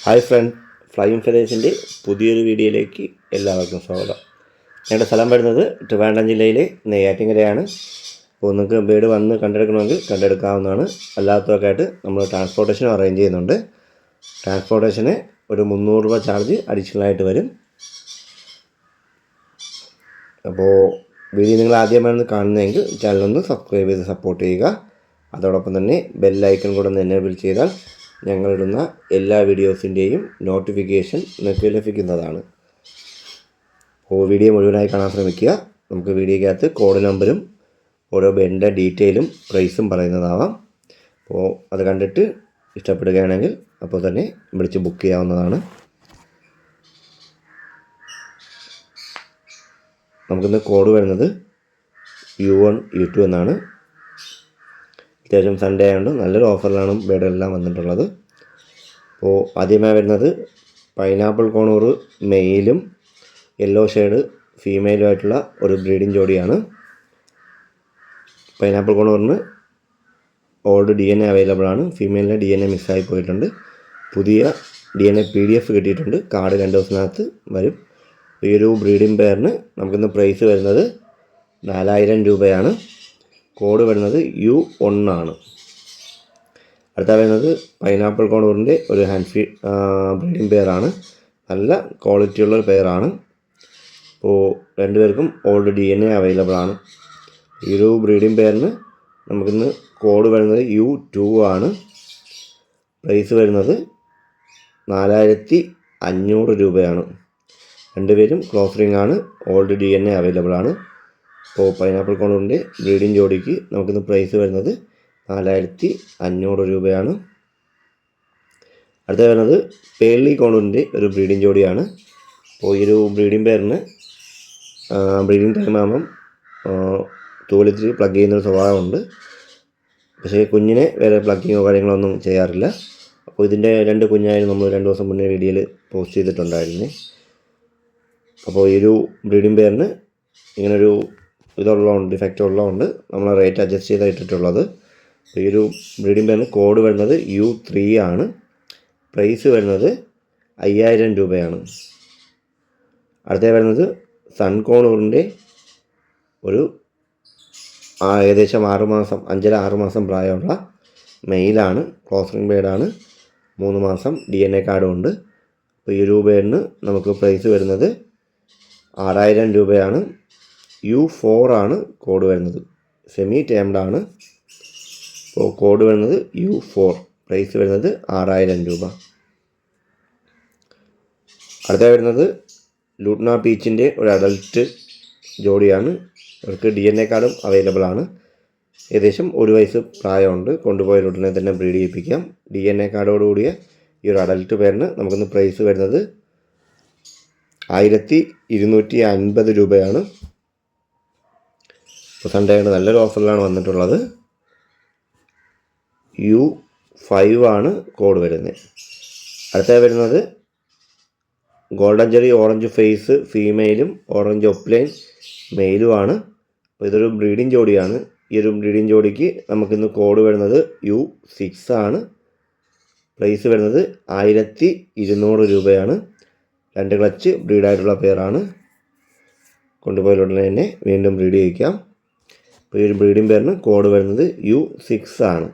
Hi front flying ഫെദേഴ്സിന്റെ പുതിയൊരു വീഡിയോയിലേക്ക് എല്ലാവർക്കും സ്വാഗതം. ഞങ്ങളുടെ സ്ഥലം വരുന്നത് ട്രിവാൻഡ്രം ജില്ലയിലെ നെയ്യാറ്റിങ്കരയാണ് അപ്പോൾ നിങ്ങൾക്ക് ബേഡ് വന്ന് കണ്ടെടുക്കണമെങ്കിൽ കണ്ടെടുക്കാവുന്നതാണ്. അല്ലാത്തതൊക്കെ ആയിട്ട് നമ്മൾ ട്രാൻസ്പോർട്ടേഷൻ അറേഞ്ച് ചെയ്യുന്നുണ്ട്. ട്രാൻസ്പോർട്ടേഷന് ഒരു മുന്നൂറ് രൂപ ചാർജ് അഡീഷണൽ ആയിട്ട് വരും. അപ്പോൾ വീഡിയോ നിങ്ങൾ ആദ്യമായാണ് കാണുന്നതെങ്കിൽ ചാനലൊന്ന് സബ്സ്ക്രൈബ് ചെയ്ത് സപ്പോർട്ട് ചെയ്യുക. അതോടൊപ്പം തന്നെ ബെല്ലൈക്കൺ കൂടെ ഒന്ന് എനേബിൾ ചെയ്താൽ ഞങ്ങളിടുന്ന എല്ലാ വീഡിയോസിന്റെയും നോട്ടിഫിക്കേഷൻ നിങ്ങൾക്ക് ലഭിക്കുന്നതാണ്. ഓ വീഡിയോ മുഴുവനായി കാണാൻ ശ്രമിക്കുക. നമുക്ക് വീഡിയോയ്ക്കകത്ത് കോഡ് നമ്പറും ഓരോ ബെന്റെ ഡീറ്റെയിലും പ്രൈസും പറയുന്നതാവാം. അപ്പോൾ അത് കണ്ടിട്ട് ഇഷ്ടപ്പെടുകയാണെങ്കിൽ അപ്പോൾ തന്നെ വിളിച്ച് ബുക്ക് ചെയ്യാവുന്നതാണ്. നമുക്കിന്ന് കോഡ് വരുന്നത് യു വൺ യു ടു എന്നാണ്. അത്യാവശ്യം സൺഡേ ആയതുകൊണ്ട് നല്ലൊരു ഓഫറിലാണ് ബേഡുകളെല്ലാം വന്നിട്ടുള്ളത്. അപ്പോൾ ആദ്യമായി വരുന്നത് പൈനാപ്പിൾ കോണൂറ് മെയിലും യെല്ലോ ഷെയ്ഡ് ഫീമെയിലുമായിട്ടുള്ള ഒരു ബ്രീഡിംഗ് ജോഡിയാണ്. Pineapple കോണൂറിന് old D N A available ആണ്. ഫീമെയിലിന്റെ ഡി എൻ എ മിസ്സായി പോയിട്ടുണ്ട്. പുതിയ D N A P D F കിട്ടിയിട്ടുണ്ട്. കാർഡ് രണ്ട് ദിവസത്തിനകത്ത് വരും. ഈ ഒരു ബ്രീഡിംഗ് പെയറിന് നമുക്കിന്ന് പ്രൈസ് വരുന്നത് നാലായിരം രൂപയാണ്. കോഡ് വരുന്നത് യു ഒന്നാണ്. അടുത്ത വരുന്നത് പൈനാപ്പിൾ കോണൂറിന്റെ ഒരു ഹാൻഡ് ഫീ ബ്രീഡിംഗ് പെയറാണ് നല്ല ക്വാളിറ്റിയുള്ള ഒരു പെയറാണ് അപ്പോൾ രണ്ടുപേർക്കും old D N A available ആണ്. ഈ ഒരു ബ്രീഡിംഗ് പെയറിന് നമുക്കിന്ന് കോഡ് വരുന്നത് യു ടു ആണ്. പ്രൈസ് വരുന്നത് നാലായിരത്തി അഞ്ഞൂറ് രൂപയാണ്. രണ്ടുപേരും ക്ലോസ് റിംഗ് ആണ് old D N A available ആണ്. അപ്പോൾ പൈനാപ്പിൾ കോണൂറിന്റെ ബ്രീഡിംഗ് ജോഡിക്ക് നമുക്കിന്ന് പ്രൈസ് വരുന്നത് നാലായിരത്തി അഞ്ഞൂറ് രൂപയാണ്. അടുത്ത വരുന്നത് പേളി കോണൂറിന്റെ ഒരു ബ്രീഡിംഗ് ജോഡിയാണ്. അപ്പോൾ ഈ ഒരു ബ്രീഡിംഗ് പേരിന് ബ്രീഡിംഗ് ടൈം ആകുമ്പം തൂലിത്തിരി പ്ലഗ് ചെയ്യുന്നൊരു സ്വഭാവമുണ്ട്. പക്ഷേ കുഞ്ഞിനെ വേറെ പ്ലഗിങ്ങോ കാര്യങ്ങളോ ഒന്നും ചെയ്യാറില്ല. അപ്പോൾ ഇതിന്റെ രണ്ട് കുഞ്ഞായാലും നമ്മൾ രണ്ട് ദിവസം മുന്നേ വീഡിയോയിൽ പോസ്റ്റ് ചെയ്തിട്ടുണ്ടായിരുന്നു. അപ്പോൾ ഈ ഒരു ബ്രീഡിംഗ് പേരിന് ഇങ്ങനൊരു ഇതുള്ളതുകൊണ്ട് ഡിഫക്റ്റ് ഉള്ളതുകൊണ്ട് നമ്മൾ റേറ്റ് അഡ്ജസ്റ്റ് ചെയ്ത് ഇട്ടിട്ടുള്ളത്. ഈ ഒരു ബ്രീഡിംഗ് പെയറിന് കോഡ് വരുന്നത് യു ത്രീ ആണ്. പ്രൈസ് വരുന്നത് അയ്യായിരം രൂപയാണ്. അടുത്ത വരുന്നത് സൺകോണൂറിന്റെ ഒരു ഏകദേശം ആറുമാസം അഞ്ചര ആറ് മാസം പ്രായമുള്ള മെയിലാണ് ക്ലോസറിംഗ് ബേഡാണ് മൂന്ന് മാസം ഡി എൻ എ കാർഡും ഉണ്ട്. അപ്പോൾ ഈ ബേഡിന് നമുക്ക് പ്രൈസ് വരുന്നത് ആറായിരം രൂപയാണ്. യു ഫോർ ആണ് കോഡ് വരുന്നത്. സെമി ടേംഡ് ആണ് അപ്പോൾ കോഡ് വരുന്നത് യു ഫോർ പ്രൈസ് വരുന്നത് ആറായിരം രൂപ. അടുത്ത വരുന്നത് ലൂട്ട്ന പീച്ചിന്റെ ഒരു അഡൽട്ട് ജോഡിയാണ്. അവർക്ക് ഡി എൻ എ കാർഡും അവൈലബിൾ ആണ്. ഏകദേശം ഒരു വയസ്സ് പ്രായമുണ്ട്. കൊണ്ടുപോയ ഉടനെ തന്നെ ബ്രീഡ് ചെയ്യിപ്പിക്കാം ഡി എൻ എ കാർഡോടുകൂടിയ ഈ ഒരു അഡൽട്ട് പേരിന് നമുക്കിന്ന് പ്രൈസ് വരുന്നത് ആയിരത്തി ഇരുന്നൂറ്റി അൻപത് രൂപയാണ്. ഇപ്പോൾ സൺഡേ ആയിട്ട് നല്ലൊരു ഓഫറിലാണ് വന്നിട്ടുള്ളത്. യു ഫൈവ് ആണ് കോഡ് വരുന്നത്. അടുത്ത വരുന്നത് ഗോൾഡൻ ചെറി ഓറഞ്ച് ഫേസ് ഫീമെയിലും ഓറഞ്ച് ഒപ്ലൈൻ മെയിലുമാണ്. അപ്പോൾ ഇതൊരു ബ്രീഡിംഗ് ജോഡിയാണ്. ഈ ഒരു ബ്രീഡിംഗ് ജോഡിക്ക് നമുക്കിന്ന് കോഡ് വരുന്നത് യു സിക്സ് ആണ്. പ്രൈസ് വരുന്നത് ആയിരത്തി ഇരുന്നൂറ് രൂപയാണ്. രണ്ട് ക്ലച്ച് ബ്രീഡായിട്ടുള്ള കൊണ്ടുപോയ ഉടനെ തന്നെ വീണ്ടും ബ്രീഡ് ചെയ്യിക്കാം. അപ്പോൾ ഒരു ബ്രീഡിംഗ് പെയറിന് കോഡ് വരുന്നത് യു സിക്സ് ആണ്.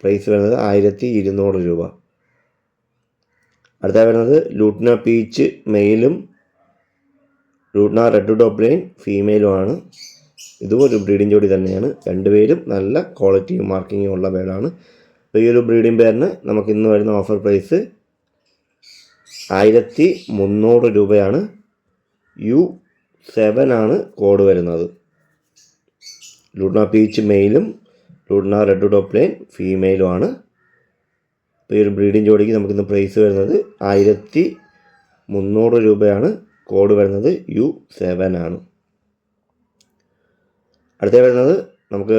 പ്രൈസ് വരുന്നത് ആയിരത്തി ഇരുന്നൂറ് രൂപ. അടുത്ത വരുന്നത് ലൂട്ട്ന പീച്ച് മെയിലും ലൂട്ട്ന റെഡ് ഡോപ്ലെയിൻ ഫീമെയിലുമാണ് ഇതും ഒരു ബ്രീഡിംഗ് ജോഡി തന്നെയാണ്. രണ്ടുപേരും നല്ല ക്വാളിറ്റിയും മാർക്കിങ്ങും ഉള്ള പേരാണ് അപ്പോൾ ഈ ഒരു ബ്രീഡിംഗ് പേരിന് നമുക്ക് ഇന്ന് വരുന്ന ഓഫർ പ്രൈസ് ആയിരത്തി മുന്നൂറ് രൂപയാണ്. യു സെവൻ ആണ് കോഡ് വരുന്നത്. ലൂട്ട്ന പീച്ച് മെയിലും ലൂഡ്ന റെഡ് ഡോപ്ലെയിൻ ഫീമെയിലുമാണ് ഇപ്പോൾ ഈ ഒരു ബ്രീഡിംഗ് ജോഡിക്ക് നമുക്കിന്ന് പ്രൈസ് വരുന്നത് ആയിരത്തി മുന്നൂറ് രൂപയാണ്. കോഡ് വരുന്നത് യു സെവൻ ആണ്. അടുത്ത വരുന്നത് നമുക്ക്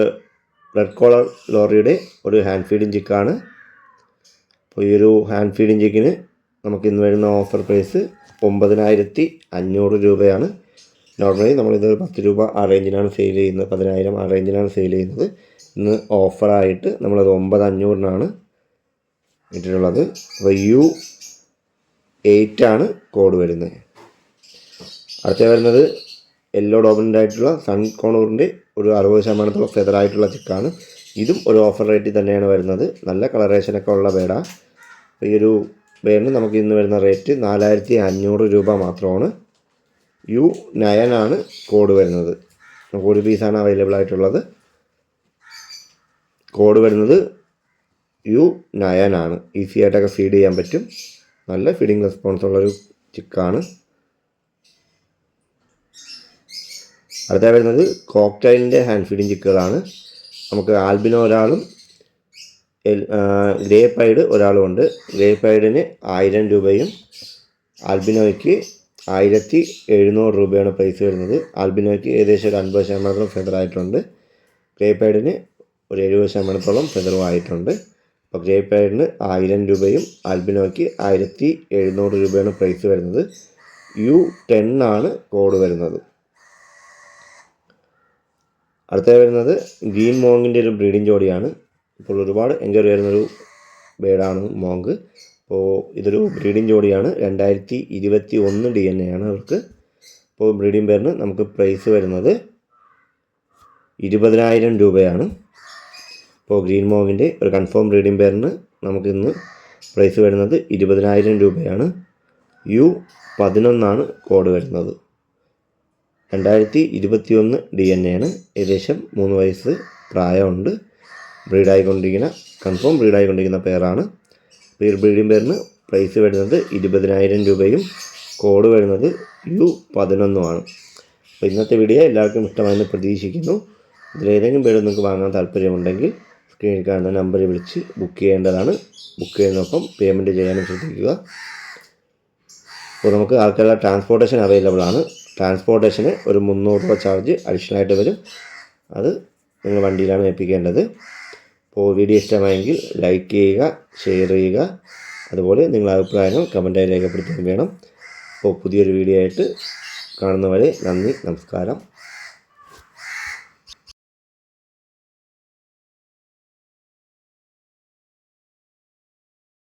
റെഡ് കോളർ ലോറിയുടെ ഒരു ഹാൻഡ് ഫീഡിങ് ചിക്കാണ് അപ്പോൾ ഈ ഒരു ഹാൻഡ് ഫീഡിങ് ചിക്കിന് നമുക്ക് ഇന്ന് വരുന്ന ഓഫർ പ്രൈസ് ഒമ്പതിനായിരത്തി അഞ്ഞൂറ് രൂപയാണ്. നോർമലി നമ്മളിത് പത്ത് രൂപ ആ റേഞ്ചിനാണ് സെയിൽ ചെയ്യുന്നത് പതിനായിരം ആ റേഞ്ചിനാണ് സെയിൽ ചെയ്യുന്നത്. ഇന്ന് ഓഫറായിട്ട് നമ്മളത് ഒമ്പത് അഞ്ഞൂറിനാണ് ഇട്ടിട്ടുള്ളത്. അപ്പോൾ യു എയ്റ്റ് ആണ് കോഡ് വരുന്നത്. അടുത്ത വരുന്നത് യെല്ലോ ഡോമിനന്റ് ആയിട്ടുള്ള സൺ കോണൂറിന്റെ ഒരു അറുപത് ശതമാനത്തോളം ഫെദർ ആയിട്ടുള്ള ചിക്കാണ് ഇതും ഒരു ഓഫർ റേറ്റിൽ തന്നെയാണ് വരുന്നത്. നല്ല കളറേഷനൊക്കെ ഉള്ള ബേഡാ ഈ ഒരു ബേഡിന് നമുക്ക് ഇന്ന് വരുന്ന റേറ്റ് നാലായിരത്തി അഞ്ഞൂറ് രൂപ മാത്രമാണ്. യു നയനാണ് കോഡ് വരുന്നത്. നമുക്ക് ഒരു പീസാണ് അവൈലബിൾ ആയിട്ടുള്ളത്. കോഡ് വരുന്നത് യു നയനാണ്. ഈസി ആയിട്ടൊക്കെ ഫീഡ് ചെയ്യാൻ പറ്റും. നല്ല ഫീഡിങ് റെസ്പോൺസ് ഉള്ളൊരു ചിക്കാണ് അടുത്ത വരുന്നത് കോക്ടൈലിന്റെ ഹാൻഡ് ഫീഡിങ് ചിക്കുകളാണ് നമുക്ക് ആൽബിനോ ഒരാളും ഗ്രേ പൈഡ് ഒരാളും ഉണ്ട്. ഗ്രേ പൈഡിന് ആയിരം രൂപയും ആൽബിനോയ്ക്ക് ആയിരത്തി എഴുന്നൂറ് രൂപയാണ് പ്രൈസ് വരുന്നത്. ആൽബിനോയ്ക്ക് ഏകദേശം ഒരു അൻപത് ശതമാനത്തോളം ഫെദർ ആയിട്ടുണ്ട്. ഗ്രേ ഒരു എഴുപത് ശതമാനത്തോളം ഫെദറും ആയിട്ടുണ്ട്. അപ്പോൾ ഗ്രേ ആയിരം രൂപയും ആൽബിനോയ്ക്ക് ആയിരത്തി എഴുന്നൂറ് രൂപയാണ് പ്രൈസ് വരുന്നത്. യു ടെൻ ആണ് കോഡ് വരുന്നത്. അടുത്ത വരുന്നത് ഗ്രീൻ മോങ്ങിന്റെ ഒരു ബ്രീഡിംഗ് ജോഡിയാണ്. ഇപ്പോൾ ഒരുപാട് എൻക്വയറി വരുന്നൊരു ബേഡാണ് മോങ്ക് അപ്പോൾ ഇതൊരു ബ്രീഡിംഗ് ജോഡിയാണ്. രണ്ടായിരത്തി ഇരുപത്തി ഒന്ന് ഡി എൻ എ ആണ് അവർക്ക്. അപ്പോൾ ബ്രീഡിംഗ് പേരിന് നമുക്ക് പ്രൈസ് വരുന്നത് ഇരുപതിനായിരം രൂപയാണ്. അപ്പോൾ ഗ്രീൻ മോവിന്റെ ഒരു കൺഫേം ബ്രീഡിംഗ് പേരിന് നമുക്കിന്ന് പ്രൈസ് വരുന്നത് ഇരുപതിനായിരം രൂപയാണ്. യു പതിനൊന്നാണ് കോഡ് വരുന്നത്. രണ്ടായിരത്തി ഇരുപത്തി ഒന്ന് ഡി എൻ എ ആണ്. ഏകദേശം മൂന്ന് വയസ്സ് പ്രായമുണ്ട്. ബ്രീഡായിക്കൊണ്ടിരിക്കുന്ന കൺഫേം ബ്രീഡായിക്കൊണ്ടിരിക്കുന്ന പേരാണ്. ഈ ബ്രീഡിംഗ് പേരിന് പ്രൈസ് വരുന്നത് ഇരുപതിനായിരം രൂപയും കോഡ് വരുന്നത് യു പതിനൊന്നുമാണ്. അപ്പോൾ ഇന്നത്തെ വീഡിയോ എല്ലാവർക്കും ഇഷ്ടമായെന്ന് പ്രതീക്ഷിക്കുന്നു. ഇതിലേതെങ്കിലും പേര് നിങ്ങൾക്ക് വാങ്ങാൻ താല്പര്യമുണ്ടെങ്കിൽ സ്ക്രീനിൽ കാണുന്ന നമ്പറിൽ വിളിച്ച് ബുക്ക് ചെയ്യേണ്ടതാണ്. ബുക്ക് ചെയ്യുന്നതിനൊപ്പം പേയ്മെന്റ് ചെയ്യാനും ശ്രദ്ധിക്കുക. അപ്പോൾ നമുക്ക് ആൾക്കാരുടെ ട്രാൻസ്പോർട്ടേഷൻ അവൈലബിൾ ആണ്. ട്രാൻസ്പോർട്ടേഷന് ഒരു മുന്നൂറ് രൂപ ചാർജ് അഡീഷണൽ ആയിട്ട് വരും. അത് നിങ്ങൾ വണ്ടിയിലാണ് ഏൽപ്പിക്കേണ്ടത്. അപ്പോൾ വീഡിയോ ഇഷ്ടമായെങ്കിൽ ലൈക്ക് ചെയ്യുക ഷെയർ ചെയ്യുക. അതുപോലെ നിങ്ങളുടെ അഭിപ്രായങ്ങൾ കമന്റായി രേഖപ്പെടുത്തുകയും വേണം. അപ്പോൾ പുതിയൊരു വീഡിയോ ആയിട്ട് കാണുന്നവരെ നന്ദി നമസ്കാരം.